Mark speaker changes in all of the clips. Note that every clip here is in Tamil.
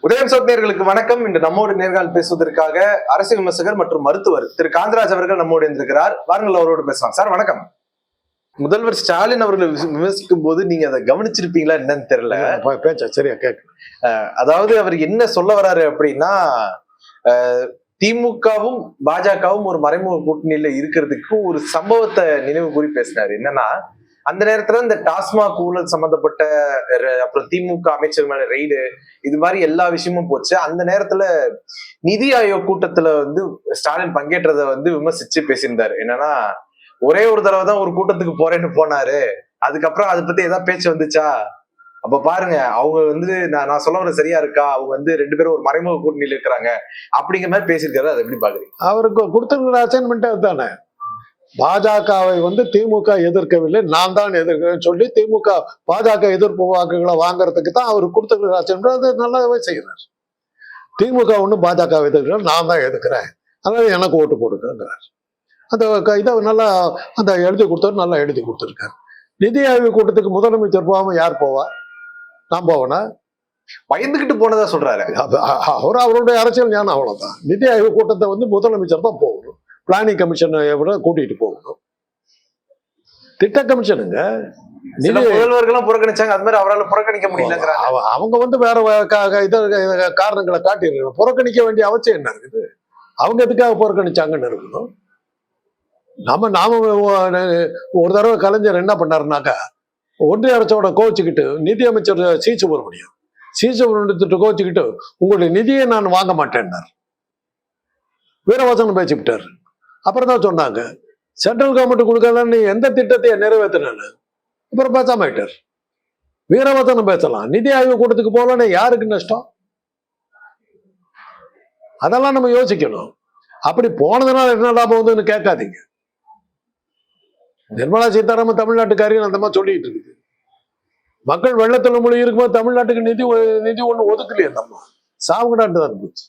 Speaker 1: உதயம் சோதனையர்களுக்கு வணக்கம். இன்று நம்மோடு நேர்கால் பேசுவதற்காக அரசியல் விமர்சகர் மற்றும் மருத்துவர் திரு காந்தராஜ் அவர்கள் நம்மோடு இருந்திருக்கிறார் வாருங்கள் அவரோடு பேசலாம். சார் வணக்கம். முதல்வர் ஸ்டாலின் அவர்களை விம- விமர்சிக்கும் போது நீங்க அதை கவனிச்சிருப்பீங்களா என்னன்னு தெரியல.
Speaker 2: பேச்சா? சரியா கேட்க
Speaker 1: அதாவது அவர் என்ன சொல்ல வராரு அப்படின்னா திமுகவும் பாஜகவும் ஒரு மறைமுக கூட்டணியில இருக்கிறதுக்கு ஒரு சம்பவத்தை நினைவு கூறி பேசினாரு. என்னன்னா அந்த நேரத்துல இந்த டாஸ்மாக் ஊழல் சம்பந்தப்பட்ட அப்புறம் திமுக அமைச்சர் மேல ரெய்டு இது மாதிரி எல்லா விஷயமும் போச்சு. அந்த நேரத்துல நிதி ஆயோக் கூட்டத்துல வந்து ஸ்டாலின் பங்கேற்றதை வந்து விமர்சிச்சு பேசியிருந்தாரு. என்னன்னா ஒரே ஒரு தடவை தான் ஒரு கூட்டத்துக்கு போறேன்னு போனாரு. அதுக்கப்புறம் அதை பத்தி ஏதாவது பேச்சு வந்துச்சா? அப்ப பாருங்க அவங்க வந்து நான் நான் சொல்ல வர சரியா இருக்கா? அவங்க வந்து ரெண்டு பேரும் ஒரு மறைமுக கூட்டணியில் இருக்கிறாங்க. அப்படிங்கிற மாதிரி பேசியிருக்காரு. அதை எப்படி பாக்குறீங்க?
Speaker 2: அவருக்கு கொடுத்துருக்கிற அசைன்மெண்ட் அதுதானே? பாஜகவை வந்து திமுக எதிர்க்கவில்லை. நான் தான் எதிர்க்கிறேன்னு சொல்லி திமுக பாஜக எதிர்ப்பு வாக்குகளை வாங்குறதுக்கு தான் அவர் கொடுத்திருக்கிற அசைன்மெண்ட் அது நல்லாவே செய்கிறார் திமுக ஒன்றும் பாஜக எதிர்க்கிறேன் நான் தான் எதிர்க்கிறேன். அதனால எனக்கு ஓட்டு போடுங்கிறார் அந்த க- இதை நல்லா அந்த எழுதி கொடுத்தவர் நல்லா எழுதி கொடுத்துருக்காரு. நிதி ஆய்வு கூட்டத்துக்கு முதலமைச்சர் போகாம யார் போவா? நான் போவேனா?
Speaker 1: பயந்துகிட்டு போனதா சொல்றாரு.
Speaker 2: அவர் அவருடைய அரசியல் ஞானம் அவ்வளவுதான். நிதி ஆய்வு கூட்டத்தை வந்து முதலமைச்சர் தான் போகணும். பிளானிங் கமிஷனை விட கூட்டிட்டு போகணும். திட்ட கமிஷனுங்க
Speaker 1: முதல்வர்களும் புறக்கணிச்சாங்க அது மாதிரி அவரால் புறக்கணிக்க முடியலங்கிறாங்க.
Speaker 2: அவ- அவங்க வந்து வேற இத காரணங்களை காட்டியிருக்கணும் புறக்கணிக்க வேண்டிய அவசியம் என்ன இருக்குது? அவங்க எதுக்காக புறக்கணிச்சாங்கன்னு இருக்கணும். நம்ம நாம ஒரு தடவை கலைஞர் என்ன பண்ணாருனாக்கா ஒன்றிய அரசோட கோச்சிக்கிட்டு நிதி அமைச்சர் சி. சுப்பிரமணியம் சி. சுப்பிரமணியத்திட்ட கோச்சிக்கிட்டு உங்களுடைய நிதியை நான் வாங்க மாட்டேன்னார். வீரவசனம் பேசிவிட்டார். அப்புறம் தான் சொன்னாங்க. சென்ட்ரல் கவர்மெண்ட் கொடுக்கலன்னு நீ எந்த திட்டத்தை நிறைவேற்றினு அப்புறம் பேசாம ஆயிட்டார். வீரவத்தனம் பேசலாம். நிதி ஆய்வு கூட்டத்துக்கு போகலன்னு யாருக்கு நஷ்டம்? அதெல்லாம் நம்ம யோசிக்கணும். அப்படி போனதுனால என்ன லாபம் வந்துன்னு கேட்காதீங்க. நிர்மலா சீதாராமன் தமிழ்நாட்டுக்காரியும் அந்த மாதிரி சொல்லிட்டு இருக்குது. மக்கள் வெள்ளத்தில் மொழி இருக்கும்போது தமிழ்நாட்டுக்கு நிதி நிதி ஒன்று ஒதுக்கலையே நம்ம. சாவுகடாண்டு தான் போச்சு.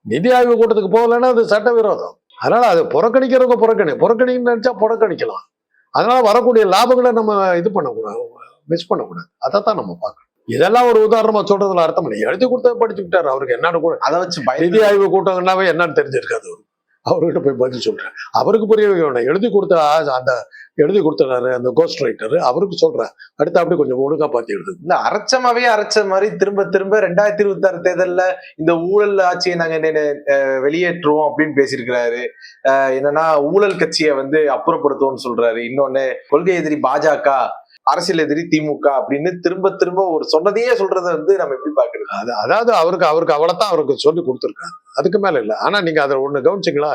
Speaker 2: நிதி ஆய்வு கூட்டத்துக்கு போகலைன்னா அது சட்டவிரோதம். அதனால அது புறக்கணிக்கிறவங்க புறக்கணி புறக்கணின்னு நினைச்சா புறக்கணிக்கலாம். அதனால வரக்கூடிய லாபங்களை நம்ம இது பண்ணக்கூடாது மிஸ் பண்ணக்கூடாது. அதைத்தான் நம்ம பார்க்கணும். இதெல்லாம் ஒரு உதாரணமா சொல்றதுல அர்த்தம் இல்லை. எழுதி கொடுத்தா படிச்சு விட்டாரு. அவருக்கு என்னன்னு கூட
Speaker 1: அதை வச்சு
Speaker 2: நிதி ஆய்வு கூட்டம்னாவே என்னன்னு தெரிஞ்சிருக்காது அவருக்கு. அவர்கிட்ட போய் பதில் சொல்றேன். அவருக்கு புரிய வேணும் எழுதி கொடுத்த அந்த எழுதி கொடுத்தாரு அந்த கோஸ்ட் ரைட்டர் அவருக்கு சொல்கிறேன் அடுத்து அப்படி கொஞ்சம் ஒழுங்கா பார்த்து எழுது.
Speaker 1: இந்த அரைச்சமாவே அரைச்ச மாதிரி திரும்ப திரும்ப ரெண்டாயிரத்தி இருபத்தி ஆறு தேர்தல்ல இந்த ஊழல் ஆட்சியை நாங்க நெ- வெளியேற்றுவோம் அப்படின்னு பேசியிருக்கிறாரு. என்னன்னா ஊழல் கட்சியை வந்து அப்புறப்படுத்துவோம்னு சொல்றாரு. இன்னொன்னு கொள்கை எதிரி பாஜக. அரசியல் எதிரி திமுக அப்படின்னு திரும்ப திரும்ப ஒரு சொன்னதையே சொல்றத வந்து நம்ம எப்படி பாக்குறது
Speaker 2: அது அதாவது அவருக்கு அவருக்கு அவ்வளவுதான் அவருக்கு சொல்லி கொடுத்துருக்காரு அதுக்கு மேல இல்லை. ஆனா நீங்க அதை ஒண்ணு கவனிச்சிங்களா?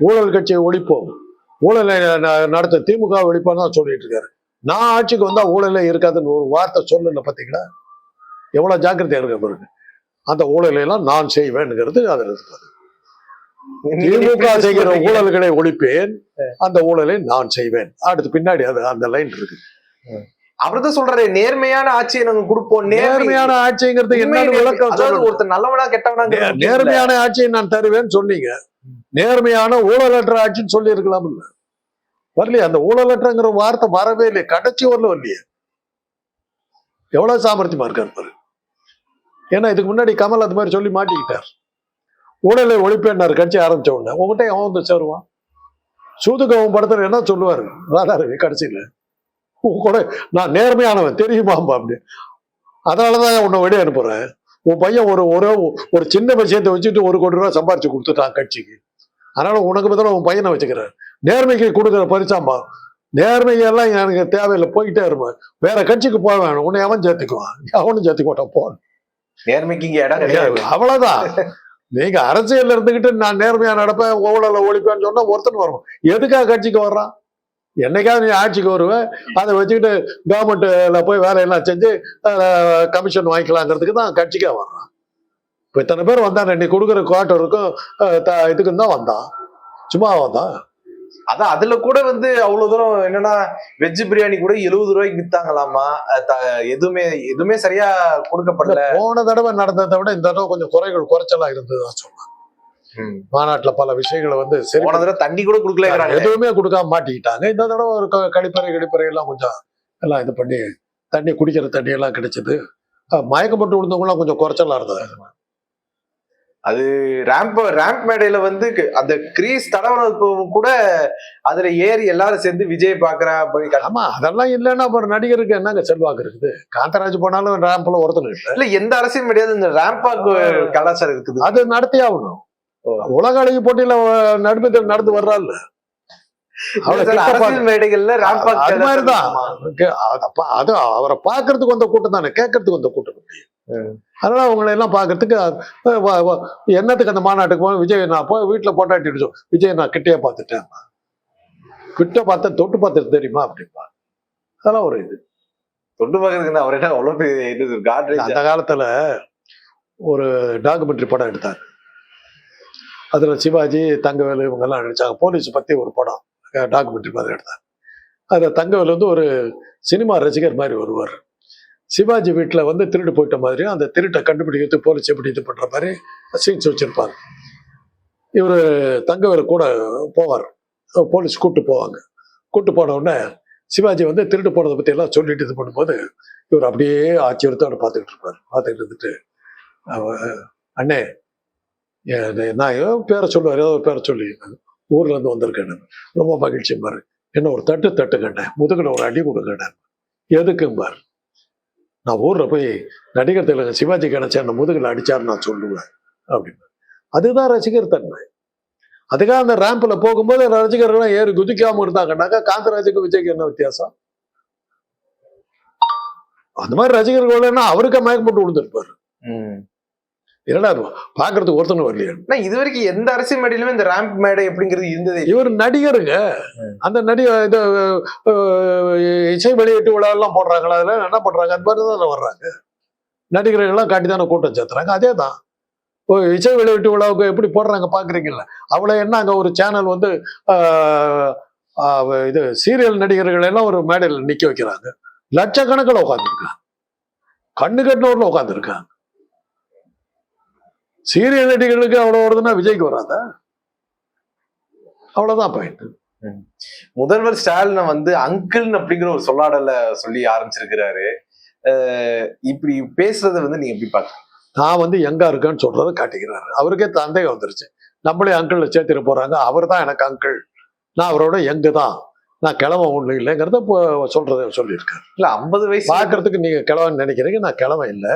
Speaker 2: ஊழல் கட்சியை ஒழிப்போம். ஊழலை நடத்த திமுக ஒழிப்போம் தான் சொல்லிட்டு இருக்காரு. நான் ஆட்சிக்கு வந்தா ஊழலே இருக்காதுன்னு ஒரு வார்த்தை சொல்லல பாத்தீங்களா? எவ்வளவு ஜாக்கிரதையா இருக்க பாருங்க. அந்த ஊழலை எல்லாம் நான் செய்வேன்ங்கிறது அதுல இருக்கு. திமுக செய்கிற ஊழல்களை ஒழிப்பேன். அந்த ஊழலை நான் செய்வேன். அடுத்து பின்னாடி அது அந்த லைன் இருக்கு.
Speaker 1: அவர்தான் சொல்றாரு நேர்மையான ஆட்சியை நாங்க கொடுப்போம் நேர்மையான
Speaker 2: ஆட்சிங்கிறது என்னன்னு விளக்கம்
Speaker 1: அதாவது. ஒருத்தர் நல்லவனா கெட்டவனா
Speaker 2: நேர்மையான ஆட்சியை நான் தருவேன்னு சொன்னீங்க. நேர்மையான ஊழலற்ற ஆட்சின்னு சொல்லி இருக்கலாம் இல்ல. வரலையே அந்த ஊழலற்றங்கிற வார்த்தை வரவே இல்லையே. கடைசி வரல வரலையே. எவ்வளவு சாமர்த்தியமா இருக்காரு பாரு. ஏன்னா இதுக்கு முன்னாடி கமல் அது மாதிரி சொல்லி மாட்டிக்கிட்டார். ஊழலை ஒழிப்பேன்னாரு கட்சி ஆரம்பிச்ச உடனே. உங்ககிட்ட அவன் வந்து சேருவான்? சூதுகவும் படத்துல என்ன சொல்லுவாரு? ராதாரவி கடைசியில. உன் கூட நான் நேர்மையானவன் தெரியுமாம்பா அப்படி அதனாலதான் உன்னை வெளியே அனுப்புறேன். உன் பையன் ஒரு ஒரு ஒரு சின்ன விஷயத்தை வச்சுட்டு ஒரு கோடி ரூபாய் சம்பாரிச்சு கொடுத்துட்டான் கட்சிக்கு. அதனால உனக்கு பதிலாக உன் பையனை வச்சுக்கிறேன். நேர்மைக்கு கொடுக்குற பரிசாம்பா நேர்மையெல்லாம் எனக்கு தேவையில்லை போயிட்டே இருப்பேன் வேற கட்சிக்கு போக வேணும் உன்னை அவன் சேர்த்துக்குவான். அவனும் சேர்த்துக்க மாட்டான் போ.
Speaker 1: நேர்மைக்கு இங்க இடம் கிடையாது.
Speaker 2: அவ்வளவுதான். நீங்க அரசியல்ல இருந்துகிட்டு நான் நேர்மையா நடப்பேன் ஊழல ஒழிப்பேன்னு சொன்னா ஒருத்தன் வரும் எதுக்காக கட்சிக்கு வர்றான்? என்னைக்காவது நீ ஆட்சிக்கு வருவேன் அதை வச்சுக்கிட்டு கவர்மெண்ட்ல போய் வேலையெல்லாம் செஞ்சு கமிஷன் வாங்கிக்கலாங்கிறதுக்கு தான் கட்சிக்கே வர்றான். இப்போ இத்தனை பேர் வந்தானே நீ கொடுக்குற குவார்ட்டருக்கும் த- இதுக்கும் தான் வந்தான். சும்மா வந்தான்.
Speaker 1: அதான் அதுல கூட வந்து அவ்வளவு தூரம் என்னன்னா வெஜ் பிரியாணி கூட எழுபது ரூபாய்க்கு வித்தாங்களாமா? எதுவுமே எதுவுமே சரியா கொடுக்கப்படல.
Speaker 2: போன தடவை நடந்ததை விட இந்த தடவை கொஞ்சம் குறைகள் குறைச்சலா இருந்ததுதான் சொன்னான் மாநாட்டுல பல விஷயங்களை வந்து சரி
Speaker 1: தடவை தண்ணி கூட கொடுக்கலங்கிறாங்க
Speaker 2: எதுவுமே கொடுக்காம மாட்டிக்கிட்டாங்க. இந்த தடவை ஒரு கழிப்பறை கழிப்பறை எல்லாம் கொஞ்சம் எல்லாம் இது பண்ணி தண்ணி குடிக்கிற தண்ணி எல்லாம் கிடைச்சது. அஹ், மயக்கம் போட்டு விழுந்தவங்களாம் கொஞ்சம் குறைச்சலா இருந்தது.
Speaker 1: அது ரேம்ப் ரேம்ப் மேடையில வந்து அந்த கிரீஸ் தடவனது கூட அதுல ஏறி எல்லாரும் சேர்ந்து விஜய் பாக்குறா அப்படி
Speaker 2: ஆமா அதெல்லாம் இல்லைன்னா அப்புறம் நடிகருக்கு என்னங்க செல்வாக்கு இருக்குது? காந்தராஜ் போனாலும் ரேம்ப்ல ஒருத்தர் இல்லை.
Speaker 1: இல்ல எந்த அரசியல் மேடையாவது இந்த ரேம்பாக்கு கலாச்சாரம் இருக்குது.
Speaker 2: அது நடத்தி ஆகணும். உலக அழகி போட்டியில நடுமையில் நடந்து வர்றாள். அவரை பார்க்கறதுக்கு வந்த கூட்டம் தானே கேட்கறதுக்கு வந்த கூட்டம். அதனால அவங்களை எல்லாம் பார்க்கறதுக்கு வ- என்னத்துக்கு அந்த மாநாட்டுக்கு போய் விஜய் நான் போய் வீட்டுல போட்டாட்டிட்டு விஜய் நான் கிட்டே பார்த்துட்டேன். கிட்ட பார்த்தேன் தொட்டு பார்த்துட்டு தெரியுமா அப்படின்பா அதெல்லாம் ஒரு இது.
Speaker 1: தொண்டு பாக்குறதுக்கு அவர் என்ன அவ்வளவு இது காட்ரேஜ்
Speaker 2: அந்த காலத்துல ஒரு டாக்குமெண்ட்ரி படம் எடுத்தாங்க அதில் சிவாஜி தங்கவேலு இவங்கெல்லாம் நடித்தாங்க போலீஸ் பற்றி ஒரு படம் டாக்குமெண்ட்ரி மாதிரி எடுத்தாங்க. அதில் தங்கவேலு வந்து ஒரு சினிமா ரசிகர் மாதிரி வருவார். சிவாஜி வீட்டில் வந்து திருடு போயிட்ட மாதிரியும் அந்த திருட்டை கண்டுபிடிக்கிறது போலீஸ் எப்படி இது பண்ணுற மாதிரி சீன்ஸ் வச்சுருப்பார் இவர் தங்கவேலு கூட போவார். போலீஸ் கூப்பிட்டு போவாங்க. கூப்பிட்டு போன உடனே சிவாஜி வந்து திருட்டு போனதை பற்றி எல்லாம் சொல்லிட்டு இது பண்ணும்போது இவர் அப்படியே ஆச்சரியத்தோடு பார்த்துக்கிட்டு இருப்பார். பார்த்துக்கிட்டு இருந்துட்டு அவ- அண்ணே நான் ஏதோ பேரை சொல்லுவார் ஏதோ ஒரு பேரை சொல்லி. ஊர்லேருந்து வந்திருக்கேன் ரொம்ப மகிழ்ச்சி பாரு. என்ன ஒரு தட்டு தட்டு கேட்டேன். முதுகில் ஒரு அடி கொடுங்கண்ணே எதுக்கும் பாரு? நான் ஊரில் போய் நடிகர் திலகம் சிவாஜி கணேசன் என்ன முதுகில் அடிச்சாரு நான் சொல்லுவேன் அப்படின்னு. அதுதான் ரசிகர் தன்மை. அதுக்காக அந்த ரேம்பில் போகும்போது ரசிகர்கள்லாம் ஏறி குதிக்காமல் இருந்தாங்கன்னாக்கா காந்தராஜுக்கு விஜய்க்கு என்ன வித்தியாசம்? அந்த மாதிரி ரசிகர்கள் அவருக்கு மயக்கம் போட்டு விழுந்திருப்பாரு. என்னடா பாக்குறதுக்கு ஒருத்தனும் வரலையா.
Speaker 1: இது வரைக்கும் எந்த அரசியல் மேடையிலுமே இந்த ரேம்ப் மேடை அப்படிங்கிறது இருந்ததே.
Speaker 2: இவர் நடிகருங்க. அந்த நடிகர் இது அஹ், இசை வெளியீட்டு விழா எல்லாம் போடுறாங்களா? அதுல என்ன பண்றாங்க? அந்த மாதிரி தானே வர்றாங்க. நடிகர்கள் எல்லாம் காட்டி தானே கூட்டம் சேர்த்துறாங்க அதே தான். இப்போ இசை வெளியீட்டு விழாவுக்கு எப்படி போடுறாங்க பாக்குறீங்கல்ல அவ்வளோ என்ன அங்க ஒரு சேனல் வந்து இது சீரியல் நடிகர்கள் எல்லாம் ஒரு மேடையில் நிக்க வைக்கிறாங்க. லட்சக்கணக்கில் உட்காந்துருக்காங்க கண்ணு கட்டினூர்ல உட்காந்துருக்காங்க சீரியல் நடிகர்களுக்கு அவ்வளோ வருதுன்னா விஜய்க்கு வராதா? அவ்வளவுதான் பாயிண்ட்
Speaker 1: முதல்வர் ஸ்டாலினை வந்து அங்கிள் அப்படிங்கிற ஒரு சொல்லாடல சொல்லி ஆரம்பிச்சிருக்கிறாரு. இப்படி பேசுறத வந்து நீங்க எப்படி பாக்குறீங்க
Speaker 2: நான் வந்து எங்க இருக்கேன்னு சொல்றதை காட்டிக்கிறாரு. அவருக்கே சந்தேகம் வந்துருச்சு. நம்மளே அங்கிள் சேர்த்திட போறாங்க. அவர் தான் எனக்கு அங்கிள் நான் அவரோட எங்க தான்? நான் கிழமை ஒண்ணு இல்லைங்கிறத சொல்றத சொல்லியிருக்காரு.
Speaker 1: இல்ல ஐம்பது வயசு
Speaker 2: பார்க்கறதுக்கு நீங்க கிழவன் நினைக்கிறீங்க. நான் கிழமை இல்லை.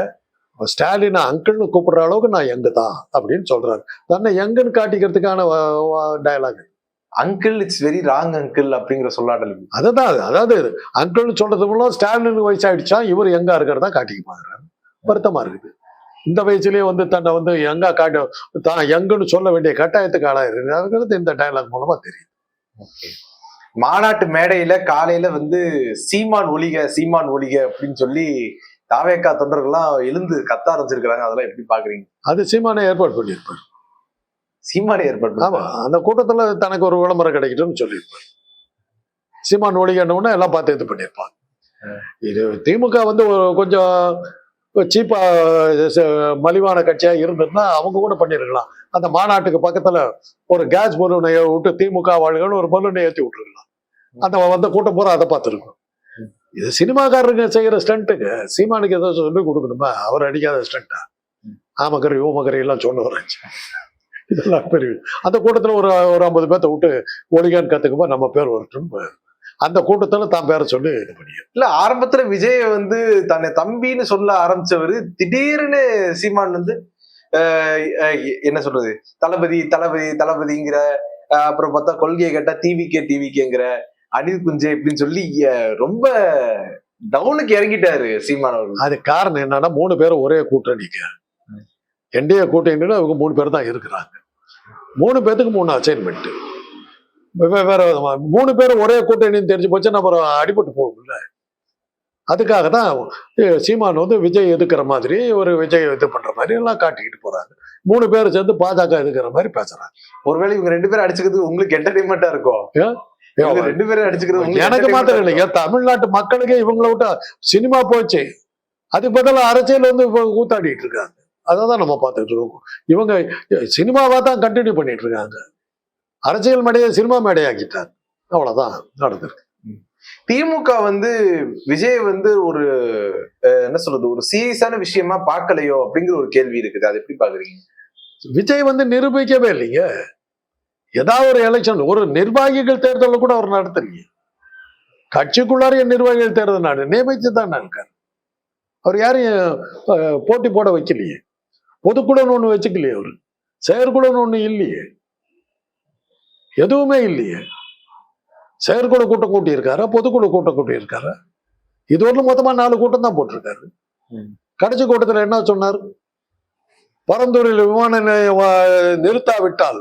Speaker 2: ஸ்டாலின் அங்கிள்னு கூப்பிடுற அளவுக்கு நான் எங்க தான் அப்படின்னு சொல்றாரு. தன்னை எங்கன்னு காட்டிக்கிறதுக்கான dialogue
Speaker 1: uncle it's very wrong uncle அப்படிங்கிற சொல்லாடல்
Speaker 2: அதுதான் அது. அதாவது அங்கிள்னு சொல்றது மூலம் ஸ்டாலின் வயசாயிடுச்சா இவர் எங்க இருக்கிறதா காட்டிக்க பாக்குறாரு வருத்தமா இருக்குது. இந்த வயசுலயே வந்து தன்னை வந்து எங்க காட்ட தான் எங்கன்னு சொல்ல வேண்டிய கட்டாயத்துக்கு ஆளாயிருக்கிறது இந்த டயலாக் மூலமா தெரியும்
Speaker 1: மாநாட்டு மேடையில காலையில வந்து சீமான் ஒளிக சீமான் ஒளிக அப்படின்னு சொல்லி தாவேக்கா தொண்டர்கள்லாம் எழுந்து கத்த ஆரம்பிச்சிருக்கிறாங்க. அதெல்லாம் எப்படி பாக்குறீங்க
Speaker 2: அது சீமானை ஏற்பாடு பண்ணியிருப்பார்.
Speaker 1: சீமானே ஏற்பாடு
Speaker 2: ஆமா அந்த கூட்டத்துல தனக்கு ஒரு விளம்பரம் கிடைக்கட்டும்னு சொல்லியிருப்பார். சீமான் ஒளிகன்னு எல்லாம் பார்த்து இது பண்ணியிருப்பாங்க இது திமுக வந்து ஒரு கொஞ்சம் சீப்பா மலிவான கட்சியா இருந்திருந்தா அவங்க கூட பண்ணிருக்கலாம் அந்த மாநாட்டுக்கு பக்கத்துல ஒரு கேஸ் பலூனை விட்டு திமுக வாழ்கன்னு ஒரு பலூனை ஏற்றி விட்டுருக்கலாம். அந்த வந்த கூட்டம் பூரா அதை பார்த்துருக்கும். இது சினிமாக்காரருங்க செய்யற ஸ்டண்ட்டுங்க. சீமானுக்கு ஏதோ சொல்லி கொடுக்கணுமா? அவர் அடிக்காத ஸ்டண்டா ஆமக்கரை ஊமக்கரை எல்லாம் சொல்ல வராச்சு இதெல்லாம் பெரிய அந்த கூட்டத்துல ஒரு ஒரு ஐம்பது பேர்த்த விட்டு ஒளிகான் கத்துக்குப்போ நம்ம பேர் வரட்டும். அந்த கூட்டத்துல தான் பேரை சொல்லி இது பண்ணி
Speaker 1: இல்ல ஆரம்பத்துல விஜய் வந்து தன்னை தம்பின்னு சொல்ல ஆரம்பிச்சவரு திடீர்னு சீமான் வந்து என்ன சொல்றது? தளபதி தளபதி தளபதிங்கிற அப்புறம் பார்த்தா கொள்கையை கேட்டா டிவிகே டிவிகேங்கிற அனில் குஞ்சே இப்படின்னு சொல்லி ரொம்ப டவுனுக்கு இறங்கிட்டாரு சீமான் அவர்கள்.
Speaker 2: அது காரணம் என்னன்னா மூணு பேரும் ஒரே கூட்டணிக்கு என்டிஏ கூட்டணியில அவங்க மூணு பேர் தான் இருக்கிறாங்க. மூணு பேத்துக்கு மூணு அசைன்மெண்ட் வேற விதமா மூணு பேரும் ஒரே கூட்டணின்னு தெரிஞ்சு போச்சுன்னா அப்புறம் அடிபட்டு போகும்ல அதுக்காக தான் சீமான் வந்து விஜய் எதுக்குற மாதிரி ஒரு விஜய் இது பண்ற மாதிரி எல்லாம் காட்டிக்கிட்டு போறாங்க மூணு பேர் சேர்ந்து பாஜக எதுக்குற மாதிரி பேசுறாங்க
Speaker 1: ஒருவேளை இவங்க ரெண்டு பேரும் அடிச்சுக்கிறது உங்களுக்கு என்டர்டைன்மெண்டா இருக்கும் ரெண்டு பேரும் அடிச்சுக்கிறது
Speaker 2: எனக்கு மாத்திரம் இல்லைங்க. தமிழ்நாட்டு மக்களுக்கே இவங்கள விட்டா சினிமா போச்சு. அதுக்கு பதிலா அரசியல் வந்து கூத்தாடிட்டு இருக்காங்க. அதை தான் நம்ம பார்த்துட்டு இருக்கோம். இவங்க சினிமாவா தான் கண்டினியூ பண்ணிட்டு இருக்காங்க. அரசியல் மேடையை சினிமா மேடையாக்கிட்டாங்க. அவ்வளவுதான் நடந்திருக்கு.
Speaker 1: திமுக வந்து விஜய் வந்து ஒரு என்ன சொல்றது ஒரு சீரியஸான விஷயமா பார்க்கலையோ அப்படிங்கிற ஒரு கேள்வி இருக்குது. அது எப்படி பாக்குறீங்க
Speaker 2: விஜய் வந்து நிரூபிக்கவே இல்லைங்க. ஏதாவது ஒரு எலெக்ஷன் ஒரு நிர்வாகிகள் தேர்தலில் கூட அவர் நடத்துறீங்க கட்சிக்குள்ளாரைய நிர்வாகிகள் தேர்தல் நாடு நியமிச்சு தான் இருக்காரு அவர் யாரையும் போட்டி போட வைக்கலையே. பொதுக்குழுன்னு ஒண்ணு வச்சுக்கலையே அவரு. செயற்குழுன்னு ஒண்ணு இல்லையே. எதுவுமே இல்லையே. செயற்குழு கூட்டம் கூட்டி இருக்காரா பொதுக்குழு கூட்டம் கூட்டி இருக்காரா இது ஒரு மொத்தமா நாலு கூட்டம் தான் போட்டிருக்காரு. கடைசி கூட்டத்துல என்ன சொன்னார்? பரந்தூரில் விமான நிலைய வ- நிறுத்தாவிட்டால்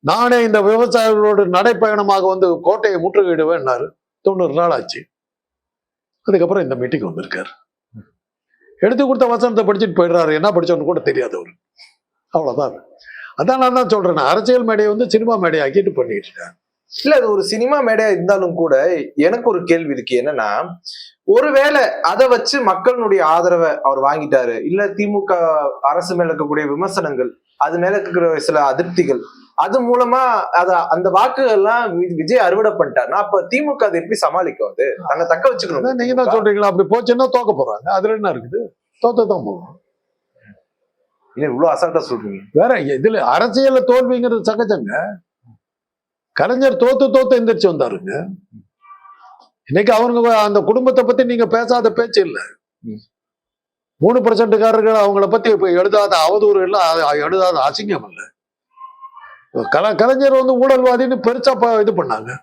Speaker 2: நானே இந்த விவசாயிகளோடு நடைப்பயணமாக வந்து கோட்டையை முற்றுகையிடுவேன்னாரு தொண்ணூறு நாள் ஆச்சு. அதுக்கப்புறம் இந்த மீட்டிங் வந்திருக்காரு. எடுத்து கொடுத்த வசனத்தை படிச்சுட்டு போயிடுறாரு. என்ன படிச்சோன்னு கூட தெரியாது அவரு. அவ்வளவுதான். அதான் நான் தான் சொல்றேன். அரசியல் மேடையை வந்து சினிமா மேடையை ஆக்கிட்டு பண்ணிட்டு இருக்காங்க
Speaker 1: இல்ல அது ஒரு சினிமா மேடையா இருந்தாலும் கூட எனக்கு ஒரு கேள்வி இருக்கு. என்னன்னா ஒருவேளை அதை வச்சு மக்களுடைய ஆதரவை அவர் வாங்கிட்டாரு. இல்ல திமுக அரசு மேல இருக்கக்கூடிய விமர்சனங்கள் அது மேல இருக்கிற சில அதிருப்திகள் அது மூலமா அத அந்த வாக்குகள் எல்லாம் வி- விஜய் அறுவடை பண்ணிட்டாருன்னா அப்ப திமுக அதை எப்படி சமாளிக்கும் அது தன்னை தக்க வச்சுக்கணும்.
Speaker 2: நீங்க தான் சொல்றீங்களா? அப்படி போச்சுன்னா தோக்க போறாங்க. அதுல என்ன இருக்குது? தோத்து தான் போகும்.
Speaker 1: இல்ல இவ்வளவு அசால்ட்டா சொல்றீங்க?
Speaker 2: வேற இதுல அரசியல்ல தோல்விங்கிறது சகஜங்க. கலைஞர் தோத்து தோத்து எந்திரிச்சு வந்தாருங்க. இன்னைக்கு அவங்க அந்த குடும்பத்தை பத்தி நீங்க பேசாத பேச்சு இல்ல. மூணு பர்சன்ட்காரர்கள் அவங்கள பத்தி எழுதாத அவதூறு இல்ல அ- எழுதாத அசிங்கம் இல்ல. கல கலைஞர் வந்து ஊழல்வாதின்னு பெருசா ப- இது பண்ணாங்க.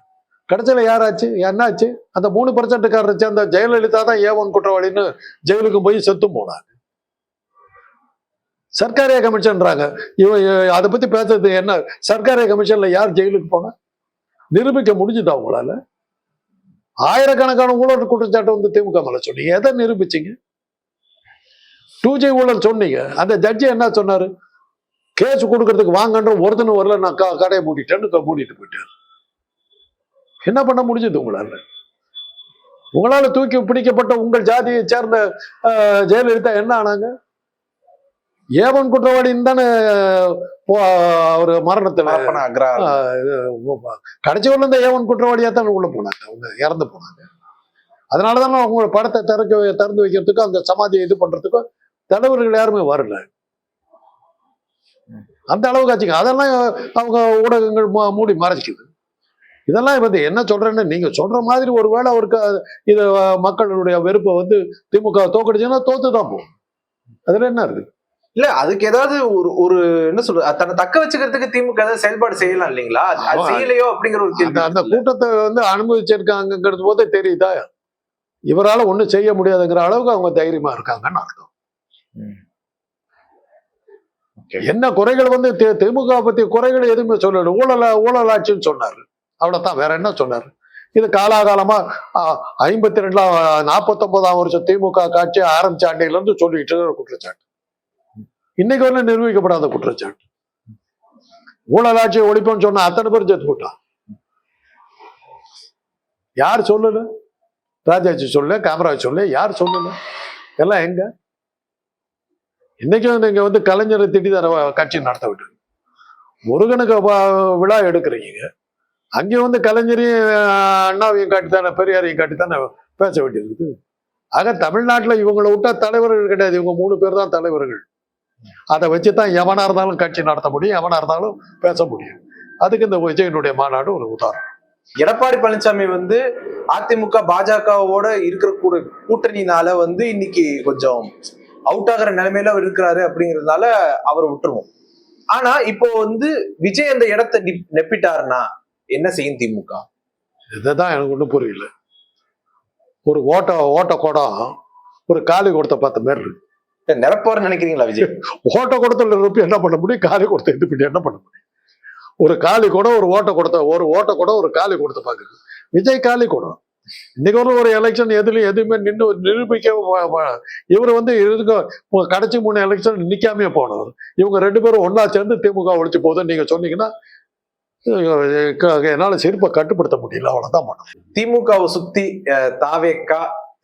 Speaker 2: கடைசியில் யாராச்சு? என்னாச்சு? அந்த மூணு பர்சன்ட்காரரை சேர்ந்த ஜெயலலிதா தான் ஏவன் குற்றவாளின்னு ஜெயிலுக்கு போய் செத்தும் போனாங்க. சர்க்காரிய கமிஷன்றாங்க. இவன் அதை பத்தி பேசுறது என்ன? சர்க்காரிய கமிஷன்ல யார் ஜெயிலுக்கு போனா? நிரூபிக்க முடிஞ்சுதா உங்களால? ஆயிரக்கணக்கான ஊழல் குற்றச்சாட்டு வந்து திமுக மேல சொன்னீங்க. எதை நிரூபிச்சீங்க? டூ ஜி ஊழல் சொன்னீங்க. அந்த ஜட்ஜி என்ன சொன்னாரு? கேஸ் கொடுக்கறதுக்கு வாங்கன்ற ஒருத்தனும் வரல நான் க- கடையை மூடிட்டேன்னு மூடிட்டு போயிட்டாரு. என்ன பண்ண முடிஞ்சது உங்களால? உங்களால தூக்கி பிடிக்கப்பட்ட உங்கள் ஜாதியை சேர்ந்த ஜெயலலிதா என்ன ஆனாங்க? ஏவன் குற்றவாளின்னு தானே அவர் மரணத்துல கடைசி வரல இந்த ஏவன் குற்றவாளியா தான் உள்ள போனாங்க அவங்க இறந்து போனாங்க. அதனாலதான் அவங்க படத்தை திறக்க திறந்து வைக்கிறதுக்கும் அந்த சமாதியை இது பண்றதுக்கும் தலைவர்கள் யாருமே வரல. அந்த அளவுக்கு ஆச்சுங்க அதெல்லாம் அவங்க ஊடகங்கள் மூடி மறைச்சிக்குது. இதெல்லாம் வந்து என்ன சொல்றேன்னு நீங்க சொல்ற மாதிரி ஒருவேளை அவருக்கு அது- இது மக்களுடைய வெறுப்பை வந்து திமுக தோக்கடிச்சுன்னா தோத்து தான் போகும். அதுல என்ன இருக்கு?
Speaker 1: இல்ல அதுக்கு ஏதாவது ஒரு ஒரு என்ன சொல்றது தன்னை தக்க வச்சுக்கிறதுக்கு திமுக ஏதாவது செயல்பாடு செய்யலாம் இல்லைங்களா. செய்யலையோ அப்படிங்கிற ஒரு கேள்வி.
Speaker 2: அந்த. கூட்டத்தை வந்து அனுமதிச்சிருக்காங்கிறது போதே தெரியுதா? இவரால ஒண்ணும் செய்ய முடியாதுங்கிற அளவுக்கு அவங்க தைரியமா இருக்காங்கன்னு அர்த்தம். என்ன குறைகள் வந்து திமுக பத்தி குறைகள் எதுவுமே சொல்லல. ஊழல ஊழலாட்சின்னு சொன்னாரு. அவ்வளவுதான். வேற என்ன சொன்னாரு? இது காலாகாலமா ஐம்பத்தி ரெண்டாம் நாற்பத்தொன்பதாம் வருஷம் திமுக காட்சி ஆரம்பிச்ச ஆண்டையில இருந்து சொல்லிட்டு இருக்கிற குற்றச்சாட்டு. இன்னைக்கு வரல நிரூபிக்கப்படாத குற்றச்சாட்டு. ஊழலாட்சியை ஒழிப்போம்னு சொன்ன அத்தனை பேர் சேர்த்து போட்டான் யார் சொல்லல? ராஜாஜி சொல்லு காமராஜ் சொல்லு யார் சொல்லல? எல்லாம் எங்க? இன்னைக்கும் நீங்க வந்து கலைஞரை திட்டி தர கட்சி நடத்த விட்டு முருகனுக்கு விழா எடுக்கிறீங்க. அங்கே வந்து கலைஞரையும் அண்ணாவையும் காட்டித்தானே பெரியாரையும் காட்டித்தானே பேச வேண்டியது ஆக தமிழ்நாட்டில் இவங்களை விட்டா தலைவர்கள் கிடையாது. இவங்க மூணு பேர் தான் தலைவர்கள். அதை வச்சு தான் எவனா இருந்தாலும் கட்சி நடத்த முடியும். எவனா இருந்தாலும் பேச முடியும். அதுக்கு இந்த விஜயனுடைய மாநாடு ஒரு உதாரணம்.
Speaker 1: எடப்பாடி பழனிசாமி வந்து அதிமுக பாஜகவோட இருக்கிற கூட கூட்டணினால வந்து இன்னைக்கு கொஞ்சம் அவுட் ஆகுற நிலைமையில அவர் இருக்கிறாரு அப்படிங்கறதுனால அவரை விட்டுருவோம். ஆனா இப்போ வந்து விஜய் அந்த இடத்தை நிப்- நெப்பிட்டாருன்னா என்ன செய்யும் திமுக?
Speaker 2: இதுதான் எனக்கு ஒன்றும் புரியல. ஒரு ஓட்ட ஓட்ட குடம் ஒரு காலி கொடுத்த பார்த்த மாதிரி இருக்கு.
Speaker 1: நிரப்பாரு நினைக்கிறீங்களா விஜய்?
Speaker 2: ஓட்ட குடத்துல இருப்பி என்ன பண்ண முடியும்? காலி கொடுத்த இது பண்ணி என்ன பண்ண முடியும்? ஒரு காலி குடம் ஒரு ஓட்ட கொடுத்த ஒரு ஓட்ட குடம் ஒரு காலி கொடுத்த பாக்குது விஜய் காலி குடம். இன்னைக்கு ஒரு ஒரு எலெக்ஷன் எதுலயும் எதுவுமே நின்று நிரூபிக்க இவர் வந்து இருக்க கடைசி மூணு எலெக்ஷன் நிக்காமே போனவர். இவங்க ரெண்டு பேரும் ஒண்ணா சேர்ந்து திமுக ஒழிச்சு போகுதுன்னு நீங்க சொன்னீங்கன்னா என்னால சிரிப்பை கட்டுப்படுத்த முடியல. அவ்வளவுதான் பண்ண
Speaker 1: திமுகவை சுத்தி தாவேக்கா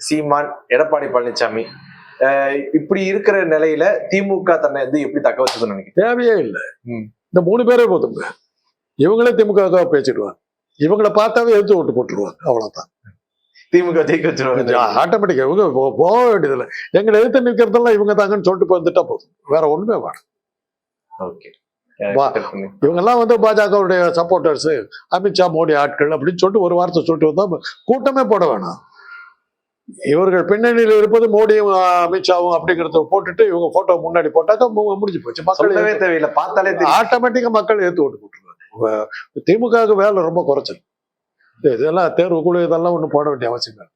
Speaker 1: சீமான் எடப்பாடி பழனிசாமி இப்படி இருக்கிற நிலையில திமுக தன்னை வந்து எப்படி தக்க வச்சுக்கணும்னு நினைக்கிறேன்
Speaker 2: தேவையே இல்லை. இந்த மூணு பேரே போதுங்க இவங்களே திமுக பேசிடுவாங்க. இவங்கள பார்த்தாவே எடுத்து ஓட்டு போட்டுருவாங்க. அவ்வளவுதான்.
Speaker 1: திமுக ஜெயிக்க வச்சிருவாங்க
Speaker 2: ஆட்டோமேட்டிக்கா இவங்க போக வேண்டியதில்லை. எங்களை எதிர்த்து நிற்கிறதெல்லாம் இவங்க தாங்கன்னு சொல்லிட்டு வந்துட்டா போதும். வேற ஒண்ணுமே வேணும்.
Speaker 1: ஓகே.
Speaker 2: இவங்கெல்லாம் வந்து பாஜகவுடைய சப்போர்ட்டர்ஸ் அமித்ஷா மோடி ஆட்கள் அப்படின்னு சொல்லிட்டு ஒரு வார்த்தை சொல்லிட்டு வந்தா கூட்டமே போட வேணாம். இவர்கள் பின்னணியில் இருப்பது மோடியும் அமித்ஷாவும் அப்படிங்கறத போட்டுட்டு இவங்க போட்டோ முன்னாடி போட்டாக்கா முடிஞ்சு போச்சு. மக்கள்
Speaker 1: தேவையில்லை. பார்த்தாலே
Speaker 2: ஆட்டோமேட்டிக்கா மக்கள் ஏத்து ஓட்டு போட்டுருவாங்க. திமுகவுக்கு வேலை ரொம்ப குறைச்சல் இதெல்லாம் தேர்வு குழு இதெல்லாம் ஒன்றும் போட வேண்டிய அவசியம் இல்லை.